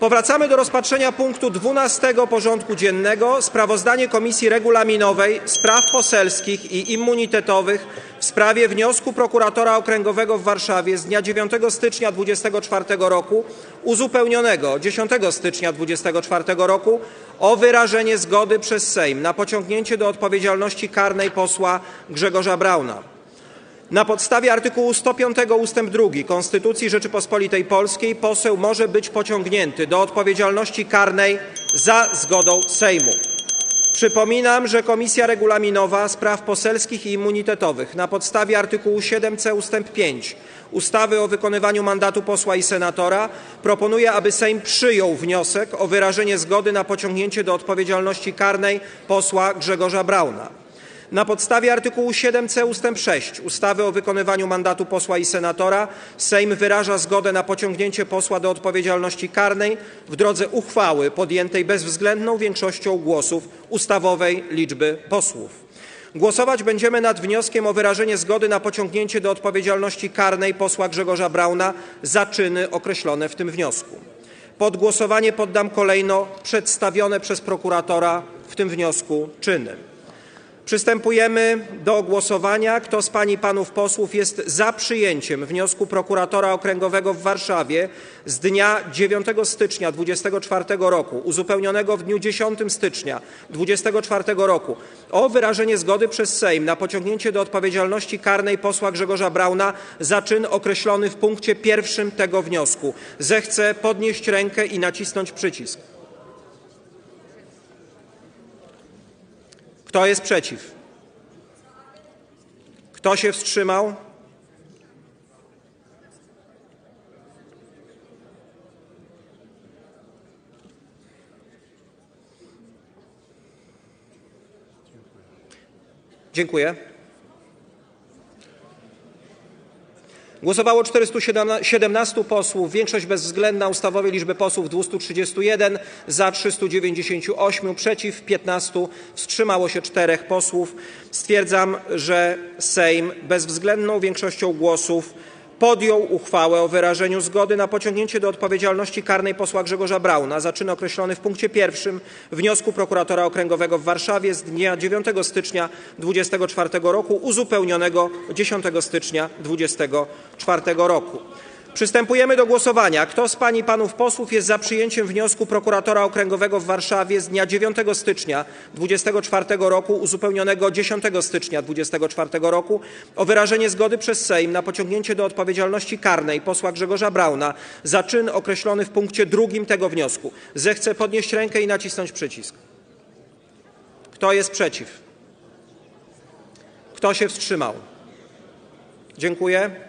Powracamy do rozpatrzenia punktu 12 porządku dziennego sprawozdanie Komisji Regulaminowej, Spraw Poselskich i Immunitetowych w sprawie wniosku prokuratora okręgowego w Warszawie z dnia 9 stycznia 2024 roku uzupełnionego 10 stycznia 2024 roku o wyrażenie zgody przez Sejm na pociągnięcie do odpowiedzialności karnej posła Grzegorza Brauna. Na podstawie artykułu 105 ust. 2 Konstytucji Rzeczypospolitej Polskiej poseł może być pociągnięty do odpowiedzialności karnej za zgodą Sejmu. Przypominam, że Komisja Regulaminowa, Spraw Poselskich i Immunitetowych na podstawie artykułu 7c ust. 5 ustawy o wykonywaniu mandatu posła i senatora proponuje, aby Sejm przyjął wniosek o wyrażenie zgody na pociągnięcie do odpowiedzialności karnej posła Grzegorza Brauna. Na podstawie artykułu 7c ust. 6 ustawy o wykonywaniu mandatu posła i senatora Sejm wyraża zgodę na pociągnięcie posła do odpowiedzialności karnej w drodze uchwały podjętej bezwzględną większością głosów ustawowej liczby posłów. Głosować będziemy nad wnioskiem o wyrażenie zgody na pociągnięcie do odpowiedzialności karnej posła Grzegorza Brauna za czyny określone w tym wniosku. Pod głosowanie poddam kolejno przedstawione przez prokuratora w tym wniosku czyny. Przystępujemy do głosowania. Kto z pań i panów posłów jest za przyjęciem wniosku prokuratora okręgowego w Warszawie z dnia 9 stycznia 2024 roku, uzupełnionego w dniu 10 stycznia 2024 roku, o wyrażenie zgody przez Sejm na pociągnięcie do odpowiedzialności karnej posła Grzegorza Brauna za czyn określony w punkcie pierwszym tego wniosku, zechce podnieść rękę i nacisnąć przycisk. Kto jest przeciw? Kto się wstrzymał? Dziękuję. Głosowało 417 posłów, większość bezwzględna ustawowej liczby posłów 231, za 398, przeciw 15, wstrzymało się 4 posłów. Stwierdzam, że Sejm bezwzględną większością głosów podjął uchwałę o wyrażeniu zgody na pociągnięcie do odpowiedzialności karnej posła Grzegorza Brauna za czyn określony w punkcie pierwszym wniosku prokuratora okręgowego w Warszawie z dnia 9 stycznia 2024 roku, uzupełnionego 10 stycznia 2024 roku. Przystępujemy do głosowania. Kto z pań i panów posłów jest za przyjęciem wniosku prokuratora okręgowego w Warszawie z dnia 9 stycznia 2024 roku, uzupełnionego 10 stycznia 2024 roku, o wyrażenie zgody przez Sejm na pociągnięcie do odpowiedzialności karnej posła Grzegorza Brauna za czyn określony w punkcie drugim tego wniosku, zechce podnieść rękę i nacisnąć przycisk. Kto jest przeciw? Kto się wstrzymał? Dziękuję.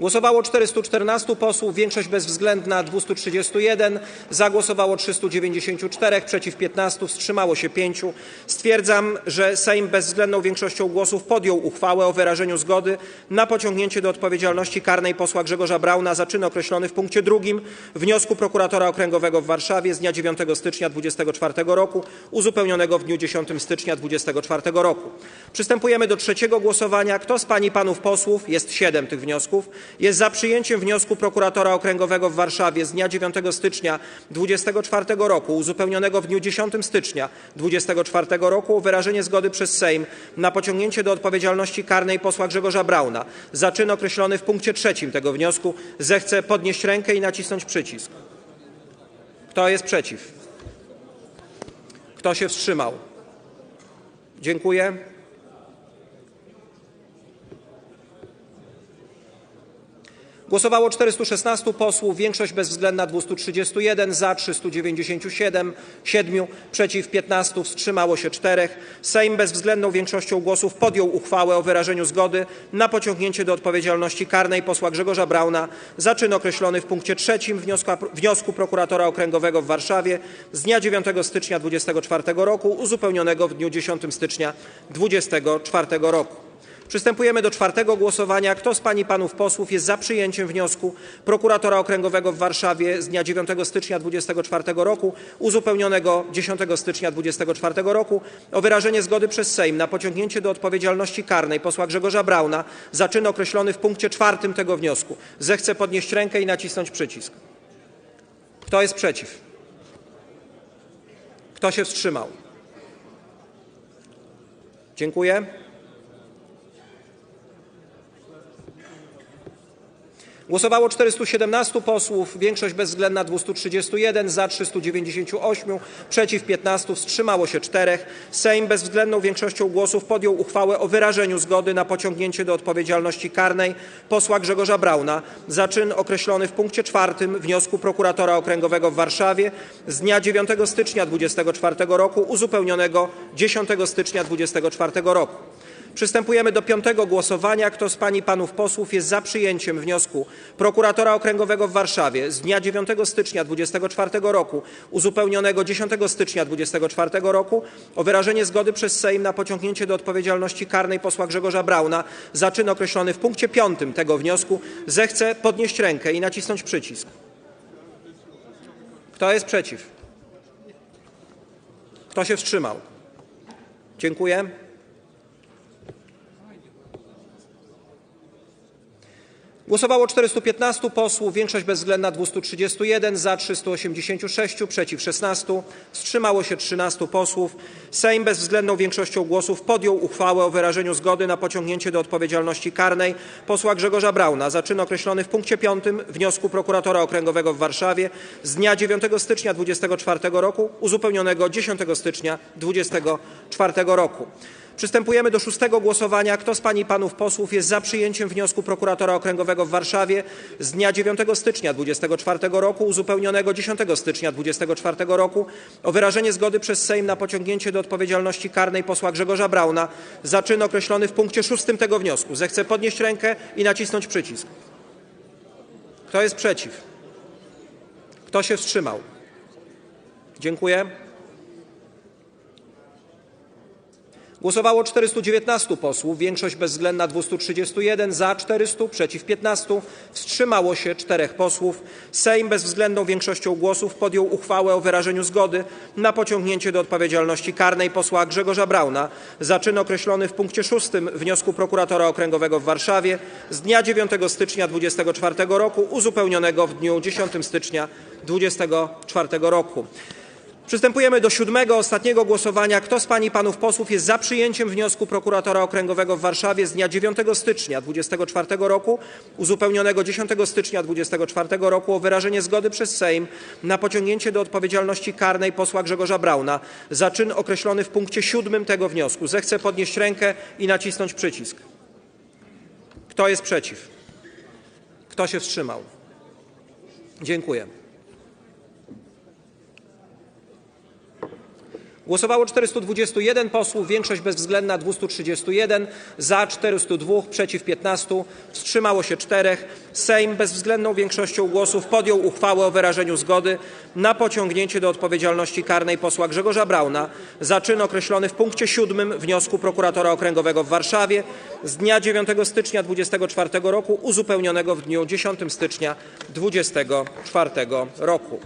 Głosowało 414 posłów, większość bezwzględna 231, za głosowało 394, przeciw 15, wstrzymało się 5. Stwierdzam, że Sejm bezwzględną większością głosów podjął uchwałę o wyrażeniu zgody na pociągnięcie do odpowiedzialności karnej posła Grzegorza Brauna za czyn określony w punkcie drugim wniosku prokuratora okręgowego w Warszawie z dnia 9 stycznia 2024 roku, uzupełnionego w dniu 10 stycznia 2024 roku. Przystępujemy do trzeciego głosowania. Kto z pań i panów posłów, jest siedem tych wniosków, jest za przyjęciem wniosku prokuratora okręgowego w Warszawie z dnia 9 stycznia 2024 roku, uzupełnionego w dniu 10 stycznia 2024 roku, o wyrażenie zgody przez Sejm na pociągnięcie do odpowiedzialności karnej posła Grzegorza Brauna za czyn określony w punkcie trzecim tego wniosku, zechce podnieść rękę i nacisnąć przycisk. Kto jest przeciw? Kto się wstrzymał? Dziękuję. Głosowało 416 posłów, większość bezwzględna 231, za 397, 7, przeciw 15, wstrzymało się 4. Sejm bezwzględną większością głosów podjął uchwałę o wyrażeniu zgody na pociągnięcie do odpowiedzialności karnej posła Grzegorza Brauna za czyn określony w punkcie trzecim wniosku, wniosku prokuratora okręgowego w Warszawie z dnia 9 stycznia 2024 roku, uzupełnionego w dniu 10 stycznia 2024 roku. Przystępujemy do czwartego głosowania. Kto z pań i panów posłów jest za przyjęciem wniosku prokuratora okręgowego w Warszawie z dnia 9 stycznia 2024 roku, uzupełnionego 10 stycznia 2024 roku, o wyrażenie zgody przez Sejm na pociągnięcie do odpowiedzialności karnej posła Grzegorza Brauna za czyn określony w punkcie czwartym tego wniosku, zechce podnieść rękę i nacisnąć przycisk. Kto jest przeciw? Kto się wstrzymał? Dziękuję. Głosowało 417 posłów, większość bezwzględna 231, za 398, przeciw 15, wstrzymało się 4. Sejm bezwzględną większością głosów podjął uchwałę o wyrażeniu zgody na pociągnięcie do odpowiedzialności karnej posła Grzegorza Brauna za czyn określony w punkcie czwartym wniosku prokuratora okręgowego w Warszawie z dnia 9 stycznia 2024 roku, uzupełnionego 10 stycznia 2024 roku. Przystępujemy do piątego głosowania. Kto z pań i panów posłów jest za przyjęciem wniosku prokuratora okręgowego w Warszawie z dnia 9 stycznia 2024 roku, uzupełnionego 10 stycznia 2024 roku, o wyrażenie zgody przez Sejm na pociągnięcie do odpowiedzialności karnej posła Grzegorza Brauna za czyn określony w punkcie piątym tego wniosku, zechce podnieść rękę i nacisnąć przycisk. Kto jest przeciw? Kto się wstrzymał? Dziękuję. Głosowało 415 posłów, większość bezwzględna 231, za 386, przeciw 16, wstrzymało się 13 posłów. Sejm bezwzględną większością głosów podjął uchwałę o wyrażeniu zgody na pociągnięcie do odpowiedzialności karnej posła Grzegorza Brauna za czyn określony w punkcie 5 wniosku prokuratora okręgowego w Warszawie z dnia 9 stycznia 2024 roku, uzupełnionego 10 stycznia 2024 roku. Przystępujemy do szóstego głosowania. Kto z pań i panów posłów jest za przyjęciem wniosku prokuratora okręgowego w Warszawie z dnia 9 stycznia 2024 roku, uzupełnionego 10 stycznia 2024 roku, o wyrażenie zgody przez Sejm na pociągnięcie do odpowiedzialności karnej posła Grzegorza Brauna za czyn określony w punkcie szóstym tego wniosku, zechce podnieść rękę i nacisnąć przycisk. Kto jest przeciw? Kto się wstrzymał? Dziękuję. Głosowało 419 posłów, większość bezwzględna 231, za 400, przeciw 15, wstrzymało się 4 posłów. Sejm bezwzględną większością głosów podjął uchwałę o wyrażeniu zgody na pociągnięcie do odpowiedzialności karnej posła Grzegorza Brauna za czyn określony w punkcie 6 wniosku prokuratora okręgowego w Warszawie z dnia 9 stycznia 2024 roku, uzupełnionego w dniu 10 stycznia 2024 roku. Przystępujemy do siódmego, ostatniego głosowania. Kto z pań i panów posłów jest za przyjęciem wniosku prokuratora okręgowego w Warszawie z dnia 9 stycznia 2024 roku, uzupełnionego 10 stycznia 2024 roku, o wyrażenie zgody przez Sejm na pociągnięcie do odpowiedzialności karnej posła Grzegorza Brauna za czyn określony w punkcie siódmym tego wniosku? Zechce podnieść rękę i nacisnąć przycisk. Kto jest przeciw? Kto się wstrzymał? Dziękuję. Głosowało 421 posłów, większość bezwzględna 231, za 402, przeciw 15, wstrzymało się 4. Sejm bezwzględną większością głosów podjął uchwałę o wyrażeniu zgody na pociągnięcie do odpowiedzialności karnej posła Grzegorza Brauna za czyn określony w punkcie 7 wniosku prokuratora okręgowego w Warszawie z dnia 9 stycznia 2024 roku, uzupełnionego w dniu 10 stycznia 2024 roku.